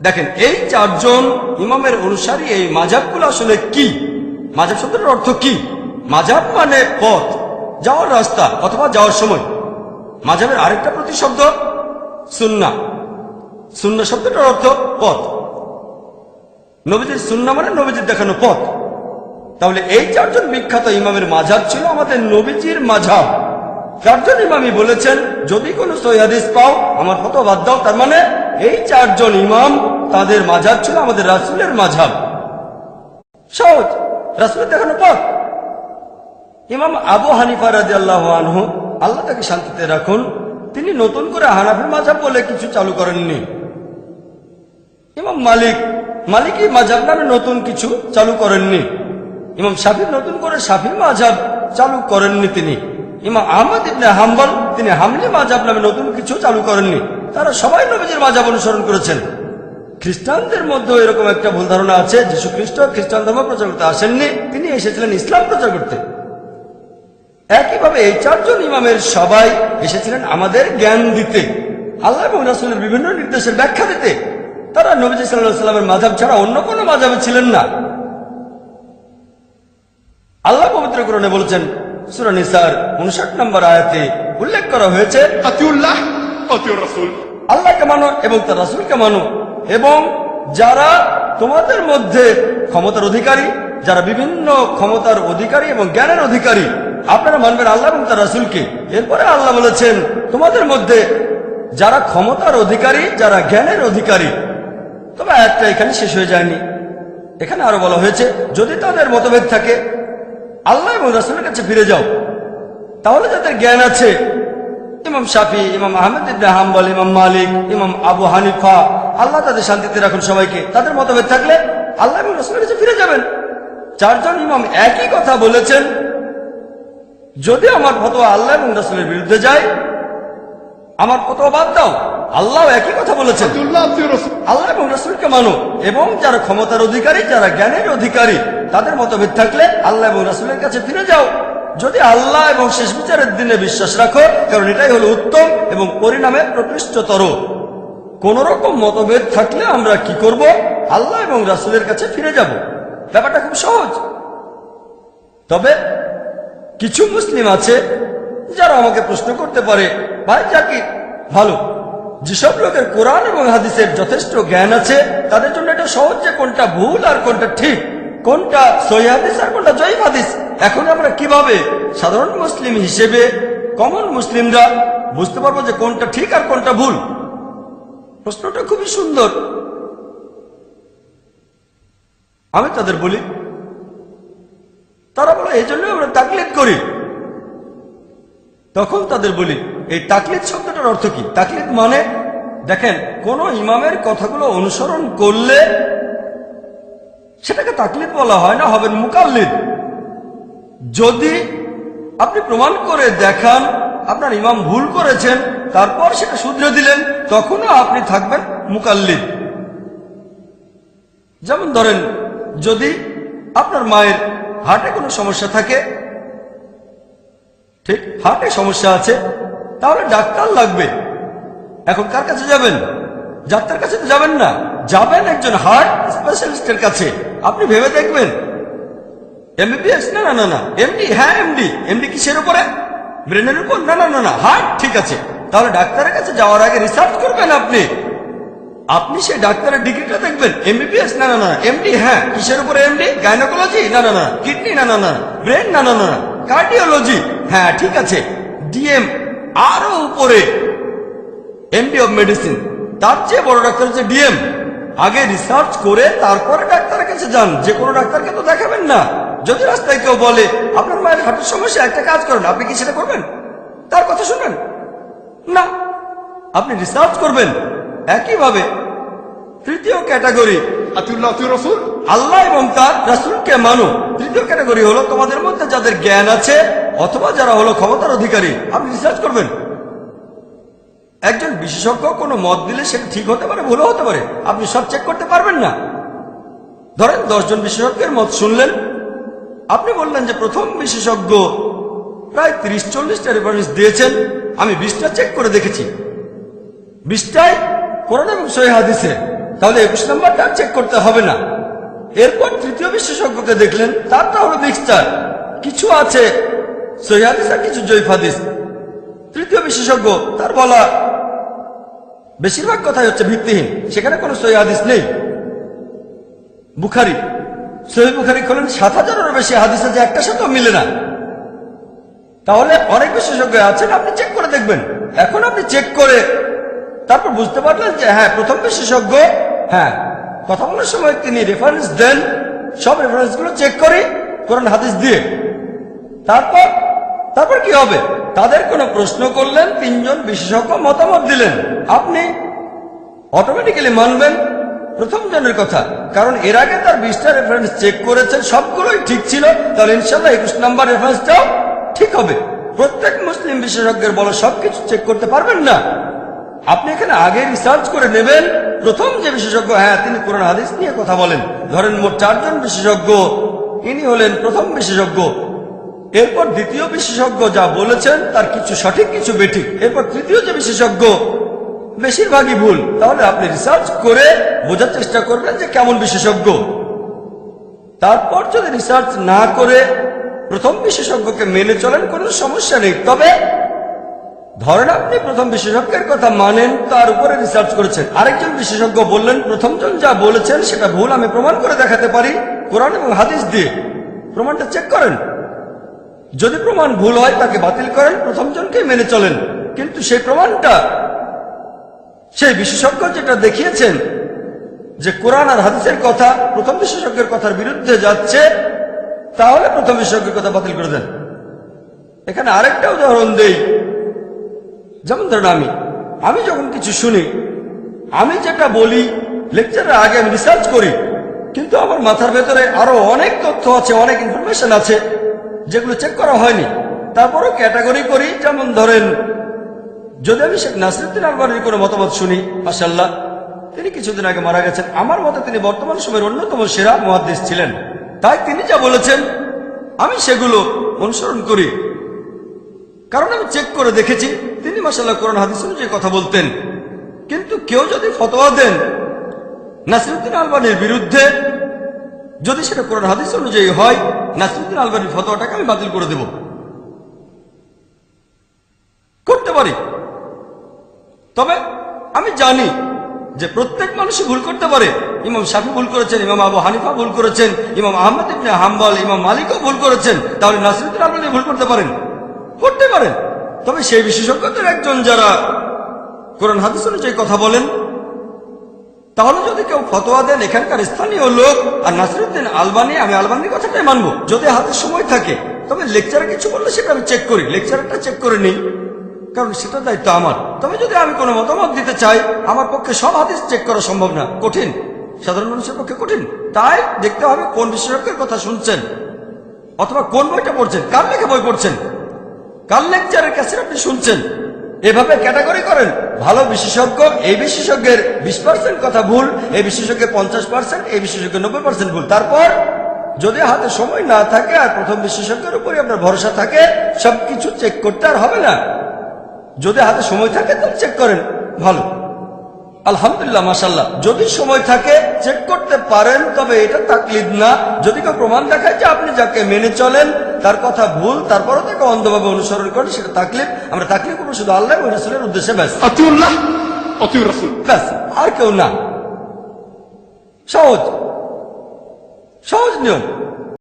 দেখেন, এই চারজন ইমামের অনুসারী, এই মাজাবগুলো আসলে কি? মাজাব শব্দটার অর্থ কি? মাজাব মানে পথ, যাওয়ার রাস্তা অথবা যাওয়ার সময়। মাজাবের আরেকটা প্রতিশব্দ, সুন্না। সুন্না শব্দটার অর্থ পথ। নবীজির সুন্না মানে নবীজির দেখানো পথ। তাহলে এই চারজন বিখ্যাত ইমামের মাঝাব ছিল আমাদের নবীজির মাঝাব চারজন ইমামই বলেছেন, যদি কোনো সৈহাদিস পাও, আমার কত বাদ দাও। তার মানে এই চারজন ইমাম তাদের মাঝাব ছিল আমাদের রাসুলের মাঝাব। সহজ। রাসুলের দেখানো পথ। ইমাম আবু হানিফা রাজি আল্লাহ আনহু আল্লাহ তাকে শান্তিতে রাখুন। তিনি নতুন করে হানাফি মাঝাব বলে কিছু চালু করেননি। ইমাম মালিক মালিকই মাঝাব নামে নতুন কিছু চালু করেননি। ইমাম শাফি নতুন করে শাফি মাঝাব চালু করেননি তিনি। ইমাম আহমদ ইবনে হাম্বল, তিনি হামলি মাঝাব নামে নতুন কিছু চালু করেননি। তারা সবাই নবীজির মাঝাব অনুসরণ করেছেন। খ্রিস্টানদের মধ্যেও এরকম একটা ভুল ধারণা আছে যীশু খ্রিস্ট খ্রিস্টান ধর্ম প্রচার করতে আসেননি তিনি এসেছিলেন ইসলাম প্রচার করতে। একইভাবে এই চারজন ইমামের সবাই এসেছিলেন আমাদের জ্ঞান দিতে আল্লাহ এবং বিভিন্ন নির্দেশের ব্যাখ্যা দিতে। তারা নবীজ সাল্লাহ সাল্লামের ছাড়া অন্য কোনো মাধবে ছিলেন না। আল্লাহ পবিত্র করণে বলেছেন সুরানিসার উনষাট নম্বর আয়াতে উল্লেখ করা হয়েছে আল্লাহকে মানো এবং তার রাসুলকে মানো। এবং যারা তোমাদের মধ্যে ক্ষমতার অধিকারী, যারা বিভিন্ন ক্ষমতার অধিকারী এবং জ্ঞানের অধিকারী, আপনারা মানবেন আল্লাহ এবং তার রাসুলকে। এরপরে আল্লাহ বলেছেন, তোমাদের মধ্যে যারা ক্ষমতার অধিকারী, যারা জ্ঞানের অধিকারী, তবে একটা এখানে শেষ হয়ে যায়নি। এখানে আরও বলা হয়েছে, যদি তাদের মতভেদ থাকে, আল্লাহ এবং রাসুলের কাছে ফিরে যাও। তাহলে যাদের জ্ঞান আছে, ইমাম শাফি, ইমাম আহমেদ ইবনে ইমাম মালিক, ইমাম আবু হানিফা আল্লাহ তাদের শান্তিতে রাখুন সবাইকে। তাদের মতভেদ থাকলে আল্লাহ এবং রসুলের কাছে ফিরে যাবেন। চারজন ইমাম একই কথা বলেছেন যদি আমার ফতোয়া আল্লাহ এবং রসুলের বিরুদ্ধে যায় আমার ফতোয়া বাদ দাও আল্লাহ একই কথা বলেছেন। আল্লাহ এবং রসুলকে মানো এবং যারা ক্ষমতার অধিকারী যারা জ্ঞানের অধিকারী তাদের মতভেদ থাকলে আল্লাহ এবং রসুলের কাছে ফিরে যাও। যদি আল্লাহ এবং শেষ বিচারের দিনে বিশ্বাস রাখো কারণ এটাই হলো উত্তম এবং পরিণামে প্রকৃষ্টতর। কোন রকম মতভেদ থাকলে আমরা কি করব? আল্লাহ এবং রাসুলের কাছে ফিরে যাব। ব্যাপারটা খুব সহজ। তবে কিছু মুসলিম আছে যারা আমাকে প্রশ্ন করতে পারে, ভাই জাকি ভালো? যেসব লোকের কোরআন এবং হাদিসের যথেষ্ট জ্ঞান আছে, তাদের জন্য এটা সহজ যে কোনটা ভুল আর কোনটা ঠিক? কোনটা সহি হাদিস আর কোনটা জয়ীফ হাদিস? এখন আমরা কীভাবে সাধারণ মুসলিম হিসেবে কমন মুসলিমরা বুঝতে পারব যে কোনটা ঠিক আর কোনটা ভুল? প্রশ্নটা খুবই সুন্দর। আমি তাদের বলি, তারা বলে এই জন্য আমরা তাকলিদ করি। তখন তাদের বলি, এই তাকলিদ শব্দটার অর্থ কি? তাকলিদ মানে দেখেন, কোন ইমামের কথাগুলো অনুসরণ করলে সেটাকে তাকলিদ বলা হয় না, হবেন মুকাল্লিদ। যদি আপনি প্রমাণ করে দেখান আপনার ইমাম ভুল করেছেন, তারপর সেটা শুধরে দিলেন, তখনও আপনি থাকবেন মুকাল্লিদ। যেমন ধরেন, যদি আপনার মায়ের হার্টে কোনো সমস্যা থাকে, ঠিক, হার্টে সমস্যা আছে, তাহলে ডাক্তার লাগবে। এখন কার কাছে যাবেন? ডাক্তার কাছে তো যাবেন না। যাবেন একজন হার্ট স্পেশালিস্টের কাছে। আপনি ভেবে দেখবেন। এমবিবিএস? না না না এমডি? হ্যাঁ এমডি। এমডি কিসের উপরে? ব্রেনের উপর না না না না হার্ট ঠিক আছে তাহলে ডাক্তারের কাছে যাওয়ার আগে রিসার্চ করবেন আপনি আপনি সেই ডাক্তারের ডিগ্রিটা দেখবেন এমবিবিএস না না না এমডি হ্যাঁ কিসের উপরে এমডি গাইনোকোলজি না না না কিডনি না না না ব্রেন না না না কার্ডিওলজি হ্যাঁ ঠিক আছে ডিএম আরও উপরে এমডি অফ মেডিসিন তার চেয়ে বড় ডাক্তার হচ্ছে ডিএম আগে রিসার্চ করে তারপরে ডাক্তারের কাছে যান যে কোনো ডাক্তারকে তো দেখাবেন না যদি রাস্তায় কেউ বলে আপনার মায়ের হাঁটুর সমস্যা একটা কাজ করেন আপনি কি সেটা করবেন? তার কথা শুনেন। না আপনি রিসার্চ করবেন। একইভাবে তৃতীয় ক্যাটাগরি আল্লাহ এবং তার রাসুলকে মানো। তৃতীয় ক্যাটাগরি হলো তোমাদের মধ্যে যাদের জ্ঞান আছে অথবা যারা হলো ক্ষমতার অধিকারী। আপনি রিসার্চ করবেন। একজন বিশেষজ্ঞ কোনো মত দিলে সেটা ঠিক হতে পারে ভুলও হতে পারে। আপনি সব চেক করতে পারবেন না। ধরেন দশজন বিশেষজ্ঞের মত শুনলেন আপনি বললেন যে প্রথম বিশেষজ্ঞ প্রায় তিরিশ চল্লিশটা রেফারেন্স দিয়েছেন। আমি বিশটা চেক করে দেখেছি। বিশটায় কোরআন এবং সহি হাদিসে। তাহলে একুশ নম্বরটা চেক করতে হবে না। এরপর তৃতীয় বিশেষজ্ঞকে দেখলেন, তারটা হলো মিক্সচার কিছু আছে সহিদিস আর কিছু জৈফাদিস তৃতীয় বিশেষজ্ঞ, তার বলা বেশিরভাগ কথাই হচ্ছে ভিত্তিহীন। সেখানে কোনো সহিদিস নেই। বুখারি। সহি বুখারি খোলেন সাত হাজারেরও বেশি হাদিস আছে একটা সাথেও মিলে না। তাহলে অনেক বিশেষজ্ঞ আছেন, আপনি চেক করে দেখবেন। এখন আপনি চেক করে তারপর বুঝতে পারলেন যে হ্যাঁ প্রথম বিশেষজ্ঞ হ্যাঁ কথা বলার সময় তিনি রেফারেন্স দেন, সব রেফারেন্সগুলো চেক করি কোরআন হাদিস দিয়ে। তারপর তারপর কি হবে? তাদের কোনো প্রশ্ন করলেন, তিনজন বিশেষজ্ঞ মতামত দিলেন। আপনি অটোমেটিক্যালি মানবেন প্রথম জনের কথা। কারণ এর আগে তার বিশটা রেফারেন্স চেক করেছেন, সবগুলোই ঠিক ছিল। তাহলে ইনশাল্লাহ একুশ নাম্বার রেফারেন্সটাও ঠিক হবে। প্রত্যেক মুসলিম বিশেষজ্ঞের বলা, সবকিছু চেক করতে পারবেন না? আপনি এখানে আগে রিসার্চ করে নেবেন। প্রথম যে বিশেষজ্ঞ হ্যাঁ তিনি কোরআন হাদিস নিয়ে কথা বলেন। ধরেন মোট চারজন বিশেষজ্ঞ। ইনি হলেন প্রথম বিশেষজ্ঞ। এরপর দ্বিতীয় বিশেষজ্ঞ যা বলেছেন, তার কিছু সঠিক, কিছু বেঠিক। এরপর তৃতীয় যে বিশেষজ্ঞ বেশিরভাগই ভুল। তাহলে আপনি রিসার্চ করে বোঝার চেষ্টা করবেন যে কেমন বিশেষজ্ঞ। তারপর যদি রিসার্চ না করে প্রথম বিশেষজ্ঞকে মেনে চলেন, কোনো সমস্যা নেই। তবে ধরেন আপনি প্রথম বিশেষজ্ঞের কথা মানেন, তার উপরে রিসার্চ করেছেন। আরেকজন বিশেষজ্ঞ বললেন, প্রথমজন যা বলেছেন, সেটা ভুল, আমি প্রমাণ করে দেখাতে পারি। কোরআন এবং হাদিস দিয়ে। প্রমাণটা চেক করেন। যদি প্রমাণ ভুল হয়, তাকে বাতিল করেন প্রথমজনকে মেনে চলেন। কিন্তু সেই প্রমাণটা সেই বিশেষজ্ঞ যেটা দেখিয়েছেন যে কোরআন আর হাদিসের কথা প্রথম বিশেষজ্ঞের কথার বিরুদ্ধে যাচ্ছে, তাহলে প্রথম বিশেষজ্ঞের কথা বাতিল করে দেন। এখানে আরেকটা উদাহরণ দেই। যেমন ধরেন আমি আমি যখন কিছু শুনি, আমি যেটা বলি, লেকচারের আগে আমি রিসার্চ করি, কিন্তু আমার মাথার ভেতরে আরও অনেক তথ্য আছে, অনেক ইনফরমেশন আছে, যেগুলো চেক করা হয়নি। তারপরও ক্যাটাগরি করি, যেমন ধরেন যদি আমি শেখ নাসরুদ্দিন আলবানির কোনো মতামত শুনি মাসাল্লাহ তিনি কিছুদিন আগে মারা গেছেন। আমার মতে তিনি বর্তমান সময়ের অন্যতম সেরা মহাদেশ ছিলেন। তাই তিনি যা বলেছেন, আমি সেগুলো অনুসরণ করি। কারণ আমি চেক করে দেখেছি, তিনি মাসাল্লাহ কোরআন, হাদিস অনুযায়ী কথা বলতেন। কিন্তু কেউ যদি ফতোয়া দেন, নাসিরুদ্দিন আলবানির বিরুদ্ধে যদি সেটা কোরআন, হাদিস অনুযায়ী হয়, নাসিরুদ্দিন আলবানির ফতোয়াটাকে আমি বাতিল করে দেব। করতে পারি। তবে আমি জানি যে প্রত্যেক মানুষই ভুল করতে পারে। ইমাম শাফি ভুল করেছেন, ইমাম আবু হানিফা ভুল করেছেন, ইমাম আহমদ ইবনে হাম্বাল, ইমাম মালিকও ভুল করেছেন। তাহলে নাসিরুদ্দিন আলবানি ভুল করতে পারেন? করতে পারেন। তবে সেই বিশেষজ্ঞদের একজন যারা কোরআন হাদিস অনুযায়ী কথা বলেন, তাহলে যদি কেউ ফতোয়া দেন, এখানকার স্থানীয় লোক, আর নাসিরুদ্দিন আলবানি, আমি আলবানির কথাটাই মানবো। যদি হাতে সময় থাকে, তবে লেকচারে কিছু বললে সেটা আমি চেক করি। লেকচারটা চেক করে নিই। কারণ সেটা দায়িত্ব আমার। তবে যদি আমি কোনো মতামত দিতে চাই, আমার পক্ষে সব হাদিস চেক করা সম্ভব না। কঠিন। সাধারণ মানুষের পক্ষে কঠিন। তাই দেখতে হবে কোন বিশেষজ্ঞের কথা শুনছেন, অথবা কোন বইটা পড়ছেন, কার লেখা বই পড়ছেন। কার লেকচারের কাছে আপনি শুনছেন? এভাবে ক্যাটাগরি করেন, ভালো বিশেষজ্ঞ, এই বিশেষজ্ঞের বিশ পার্সেন্ট কথা ভুল, এই বিশেষজ্ঞের পঞ্চাশ পার্সেন্ট এই বিশেষজ্ঞের নব্বই পার্সেন্ট ভুল। তারপর, যদি হাতে সময় না থাকে আর প্রথম বিশেষজ্ঞের উপরে আপনার ভরসা থাকে, সবকিছু চেক করতে আর হবে না। যদি হাতে সময় থাকে তাহলে চেক করেন। ভালো। আলহামদুলিল্লাহ মাসাল্লাহ যদি সময় থাকে চেক করতে পারেন তবে এটা তাকলিদ না। যদি কেউ প্রমাণ দেখায় যে আপনি যাকে মেনে চলেন তার কথা ভুল তারপরও তাকে অন্ধভাবে অনুসরণ করেন সেটা তাকলিদ। আমরা তাকলিদ করব শুধু আল্লাহ রসুলের উদ্দেশ্যে ব্যাস। অতিউল্লাহ ব্যাস। আর কেউ না। সহজ। সহজ নিয়ম।